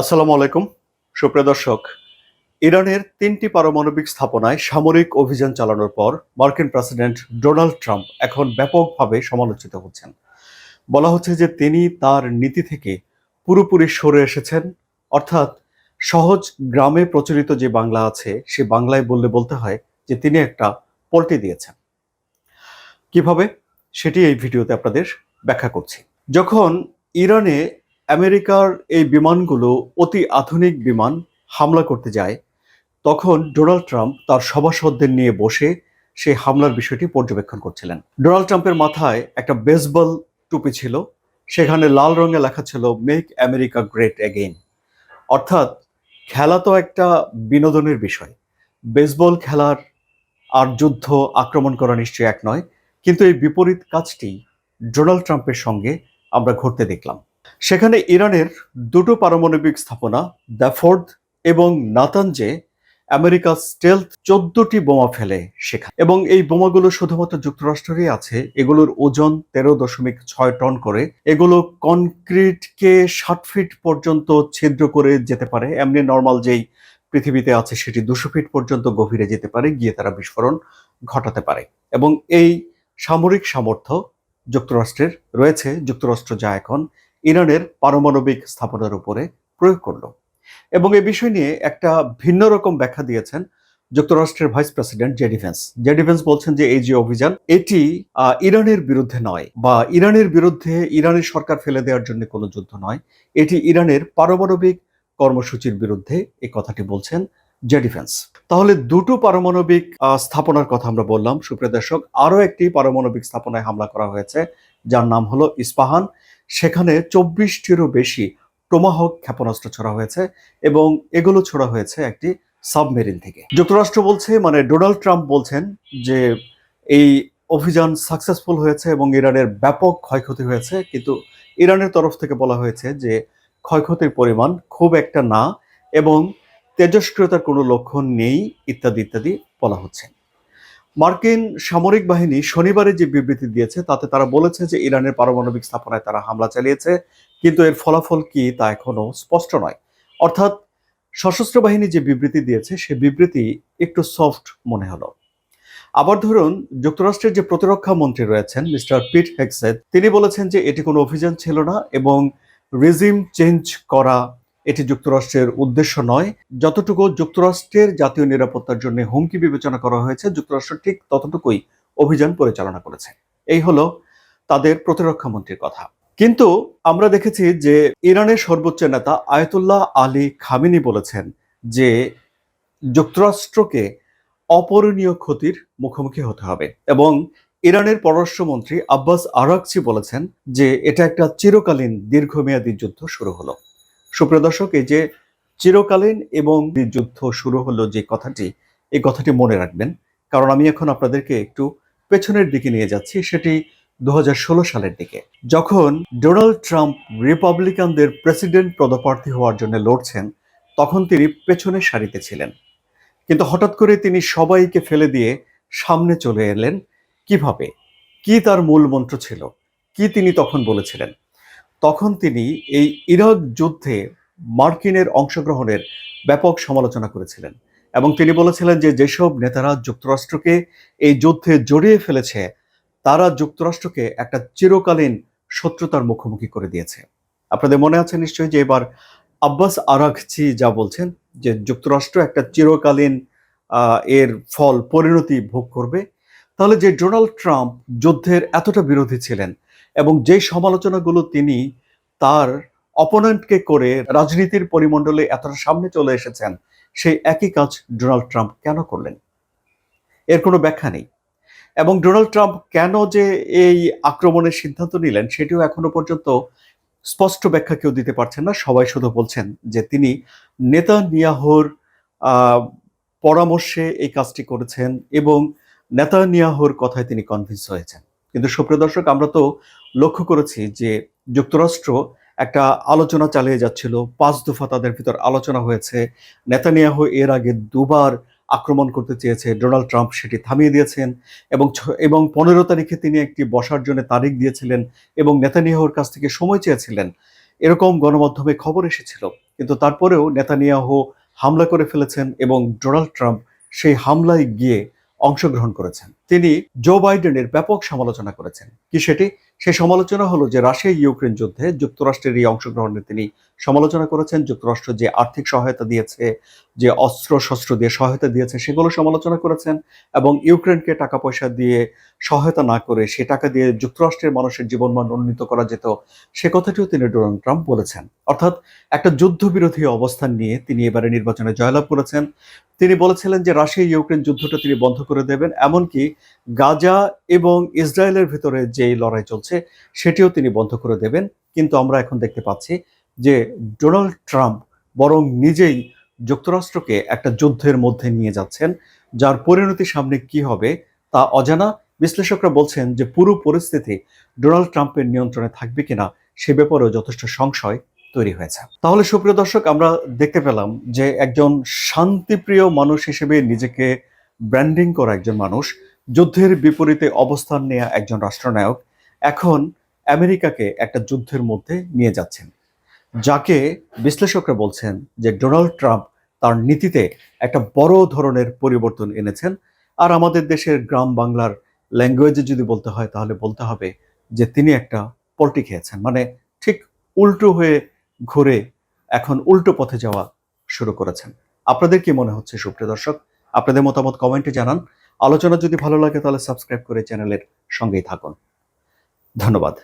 আসসালামু আলাইকুম। সুপ্রিয় দর্শক, ইরানের তিনটি পারমাণবিক স্থাপনায় সামরিক অভিযান চালানোর পর মার্কিন প্রেসিডেন্ট ডোনাল্ড ট্রাম্প এখন ব্যাপকভাবে সমালোচিত হচ্ছেন। বলা হচ্ছে যে তিনি তার নীতি থেকে পুরোপুরি সরে এসেছেন। অর্থাৎ সহজ গ্রামে প্রচলিত যে বাংলা আছে, সে বাংলায় বললে বলতে হয় যে তিনি একটা পল্টি দিয়েছেন। কীভাবে? সেটি এই ভিডিওতে আপনাদের ব্যাখ্যা করছি। যখন ইরানে আমেরিকার এই বিমানগুলো অতি আধুনিক বিমান হামলা করতে যায়। তখন ডোনাল্ড ট্রাম্প তার সভাসদদের নিয়ে বসে সেই হামলার বিষয়টি পর্যবেক্ষণ করছিলেন। ডোনাল্ড ট্রাম্পের মাথায় একটা বেসবল টুপি ছিল, সেখানে লাল রঙে লেখা ছিল মেক আমেরিকা গ্রেট অ্যাগেইন অর্থাৎ খেলা তো একটা বিনোদনের বিষয়। বেসবল খেলার আর যুদ্ধ আক্রমণ করা নিশ্চয়ই এক নয়, কিন্তু এই বিপরীত কাজটি ডোনাল্ড ট্রাম্পের সঙ্গে আমরা ঘটতে দেখলাম। সেখানে ইরানের দুটো পারমাণবিক স্থাপনা দ্যাফোর্ড এবং নাতানজে আমেরিকা স্টেলথ চোদ্দটি বোমা ফেলে সেখানে। এবং এই বোমাগুলো শুধুমাত্র যুক্তরাষ্ট্রেরই আছে। এগুলোর ওজন তেরো দশমিক ছয় টন করে। এগুলো কনক্রিটকে ষাট ফিট পর্যন্ত ছিদ্র করে যেতে পারে। এমনি নর্মাল যেই পৃথিবীতে আছে সেটি দুশো ফিট পর্যন্ত গভীরে যেতে পারে। গিয়ে তারা বিস্ফোরণ ঘটাতে পারে। এবং এই সামরিক সামর্থ্য যুক্তরাষ্ট্রের রয়েছে। যুক্তরাষ্ট্র যা এখন ইরানের পারমাণবিক স্থাপনার উপরে প্রয়োগ করল। এবং এই বিষয় নিয়ে একটা ভিন্ন রকম ব্যাখ্যা দিয়েছেন যুক্তরাষ্ট্রের vice president J D Vance J D Vance বলছেন যে, এই যে অভিযান, এটি ইরানের বিরুদ্ধে নয় বা ইরানের বিরুদ্ধে ইরানের সরকার ফেলে দেওয়ার জন্য কোনো যুদ্ধ নয়। এটি ইরানের পারমাণবিক কর্মসূচির বিরুদ্ধে এই কথাটি বলছেন জে ডিফেন্স তাহলে দুটো পারমাণবিক স্থাপনার কথা আমরা বললাম। সুপ্রিয় দর্শক, আরও একটি পারমাণবিক স্থাপনায় হামলা করা হয়েছে, যার নাম হলো ইস্পাহান। সেখানে চব্বিশটিরও বেশি টোমাহক ক্ষেপণাস্ত্র ছোড়া হয়েছে এবং এগুলো ছোড়া হয়েছে একটি সাবমেরিন থেকে। যুক্তরাষ্ট্র বলছে মানে ডোনাল্ড ট্রাম্প বলছেন যে এই অভিযান সাকসেসফুল হয়েছে এবং ইরানের ব্যাপক ক্ষয়ক্ষতি হয়েছে, কিন্তু ইরানের তরফ থেকে বলা হয়েছে যে ক্ষয়ক্ষতির পরিমাণ খুব একটা না এবং তেজস্ক্রিয়তার কোনো লক্ষণ নেই, ইত্যাদি ইত্যাদি বলা হচ্ছে। মার্কিন সামরিক বাহিনী শনিবারে যে বিবৃতি দিয়েছে, তাতে তারা বলেছে যে ইরানের পারমাণবিক স্থাপনায় তারা হামলা চালিয়েছে, কিন্তু এর ফলাফল কি তা এখনও স্পষ্ট নয়। অর্থাৎ সশস্ত্র বাহিনী যে বিবৃতি দিয়েছে, সে বিবৃতি একটু সফট মনে হলো। আবার ধরুন, যুক্তরাষ্ট্রের যে প্রতিরক্ষা মন্ত্রী রয়েছেন, মিস্টার পিট হেক্সেদ তিনি বলেছেন যে এটি কোনো অভিযান ছিল না এবং রেজিম চেঞ্জ করা এটি যুক্তরাষ্ট্রের উদ্দেশ্য নয়। যতটুকু যুক্তরাষ্ট্রের জাতীয় নিরাপত্তার জন্য হুমকি বিবেচনা করা হয়েছে, যুক্তরাষ্ট্র ঠিক ততটুকুই অভিযান পরিচালনা করেছে। এই হলো তাদের প্রতিরক্ষা মন্ত্রীর কথা। কিন্তু আমরা দেখেছি যে ইরানের সর্বোচ্চ নেতা আয়তুল্লাহ আলী খামিনি বলেছেন যে যুক্তরাষ্ট্রকে অপরণীয় ক্ষতির মুখোমুখি হতে হবে এবং ইরানের পররাষ্ট্রমন্ত্রী আব্বাস আরাকচি বলেছেন যে এটা একটা চিরকালীন দীর্ঘমেয়াদী যুদ্ধ শুরু হলো। সুপ্রিয় দর্শক, এই যে চিরকালীন এবং যুদ্ধ শুরু হলো যে কথাটি, এই কথাটি মনে রাখবেন। কারণ আমি এখন আপনাদেরকে একটু পেছনের দিকে নিয়ে যাচ্ছি, সেটি দু হাজার ষোলো সালের দিকে। যখন ডোনাল্ড ট্রাম্প রিপাবলিকানদের প্রেসিডেন্ট পদপ্রার্থী হওয়ার জন্য লড়ছেন, তখন তিনি পেছনের সারিতে ছিলেন। কিন্তু হঠাৎ করে তিনি সবাইকে ফেলে দিয়ে সামনে চলে এলেন। কীভাবে? কি তার মূল মন্ত্র ছিল? কি তিনি তখন বলেছিলেন? তখন তিনি এই ইরাক যুদ্ধে মার্কিনের অংশগ্রহণের ব্যাপক সমালোচনা করেছিলেন এবং তিনি বলেছিলেন যে যেসব নেতারা যুক্তরাষ্ট্রকে এই যুদ্ধে জড়িয়ে ফেলেছে, তারা যুক্তরাষ্ট্রকে একটা চিরকালীন শত্রুতার মুখোমুখি করে দিয়েছে। আপনাদের মনে আছে নিশ্চয়ই যে এবার আব্বাস আরাকচি যা বলছেন যে যুক্তরাষ্ট্র একটা চিরকালীন এর ফল, পরিণতি ভোগ করবে, তাহলে যে ডোনাল্ড ট্রাম্প যুদ্ধের এতটা বিরোধী ছিলেন এবং যে সমালোচনাগুলো তিনি তার অপোনেন্টকে করে রাজনীতির পরিমণ্ডলে এতটা সামনে চলে এসেছেন, সেই একই কাজ ডোনাল্ড ট্রাম্প কেন করলেন? এর কোনো ব্যাখ্যা নেই। এবং ডোনাল্ড ট্রাম্প কেন যে এই আক্রমণের সিদ্ধান্ত নিলেন, সেটিও এখনও পর্যন্ত স্পষ্ট ব্যাখ্যা কেউ দিতে পারছেন না। সবাই শুধু বলছেন যে তিনি নেতা নিয়াহর পরামর্শে এই কাজটি করেছেন এবং নেতা নিয়াহর কথায় তিনি কনভিন্স হয়েছেন। কিন্তু সুপ্রিয় দর্শক, আমরা তো লক্ষ্য করেছি যে যুক্তরাষ্ট্র একটা আলোচনা চালিয়ে যাচ্ছিল। পাঁচ দফা তাদের ভিতর আলোচনা হয়েছে। নেতানিয়াহু এর আগে দুবার আক্রমণ করতে চেয়েছে। ডোনাল্ড ট্রাম্প সেটি থামিয়ে দিয়েছেন এবং এবং পনেরো তারিখে তিনি একটি বসার জন্য তারিখ দিয়েছিলেন এবং নেতানিয়াহুর কাছ থেকে সময় চেয়েছিলেন। এরকম গণমাধ্যমে খবর এসেছিল। কিন্তু তারপরেও নেতানিয়াহু হামলা করে ফেলেছেন এবং ডোনাল্ড ট্রাম্প সেই হামলায় গিয়ে অংশগ্রহণ করেছেন। তিনি জো বাইডেনের ব্যাপক সমালোচনা করেছেন। কি সেটি? সেই সমালোচনা হলো যে রাশিয়া ইউক্রেন যুদ্ধে যুক্তরাষ্ট্রের এই অংশগ্রহণে তিনি সমালোচনা করেছেন, যুক্তরাষ্ট্র যে আর্থিক সহায়তা দিয়েছে, যে অস্ত্র শস্ত্র দিয়ে সহায়তা দিয়েছে, সেগুলো সমালোচনা করেছেন এবং ইউক্রেনকে টাকা পয়সা দিয়ে সহায়তা না করে সে টাকা দিয়ে যুক্তরাষ্ট্রের মানুষের জীবনমান উন্নীত করা যেত, সে কথাটিও তিনি ডোনাল্ড ট্রাম্প বলেছেন। অর্থাৎ একটা যুদ্ধবিরোধী অবস্থান নিয়ে তিনি এবারে নির্বাচনে জয়লাভ করেছেন। তিনি বলেছিলেন যে রাশিয়া ইউক্রেন যুদ্ধটা তিনি বন্ধ করে দেবেন, এমনকি গাজা এবং ইসরায়েলের ভিতরে যে লড়াই চলছে সেটিও তিনি বন্ধ করে দেবেন। কিন্তু আমরা এখন দেখতে পাচ্ছি যে ডোনাল্ড ট্রাম্প বরং নিজেই যুক্তরাষ্ট্রকে একটা যুদ্ধের মধ্যে নিয়ে যাচ্ছেন, যার পরিণতি সামনে কি হবে তা অজানা। বিশ্লেষকরা বলছেন যে পুরো পরিস্থিতি ডোনাল্ড ট্রাম্পের নিয়ন্ত্রণে থাকবে কিনা সে ব্যাপারেও যথেষ্ট সংশয় তৈরি হয়েছে। তাহলে সুপ্রিয় দর্শক, আমরা দেখতে পেলাম যে একজন শান্তিপ্রিয় মানুষ হিসেবে নিজেকে ব্র্যান্ডিং করা একজন মানুষ, যুদ্ধের বিপরীতে অবস্থান নেওয়া একজন রাষ্ট্রনায়ক এখন আমেরিকাকে একটা যুদ্ধের মধ্যে নিয়ে যাচ্ছেন, যাকে বিশ্লেষকরা বলছেন যে ডোনাল্ড ট্রাম্প তার নীতিতে একটা বড় ধরনের পরিবর্তন এনেছেন। আর আমাদের দেশের গ্রাম বাংলার ল্যাঙ্গুয়েজে যদি বলতে হয়, তাহলে বলতে হবে যে তিনি একটা পল্টি খেয়েছেন। মানে ঠিক উল্টো হয়ে ঘুরে এখন উল্টো পথে যাওয়া শুরু করেছেন। আপনাদের কি মনে হচ্ছে, সুপ্রিয় দর্শক? আপনাদের মতামত কমেন্টে জানান। আলোচনা যদি ভালো লাগে, তাহলে সাবস্ক্রাইব করে চ্যানেলের সঙ্গেই থাকুন। ধন্যবাদ।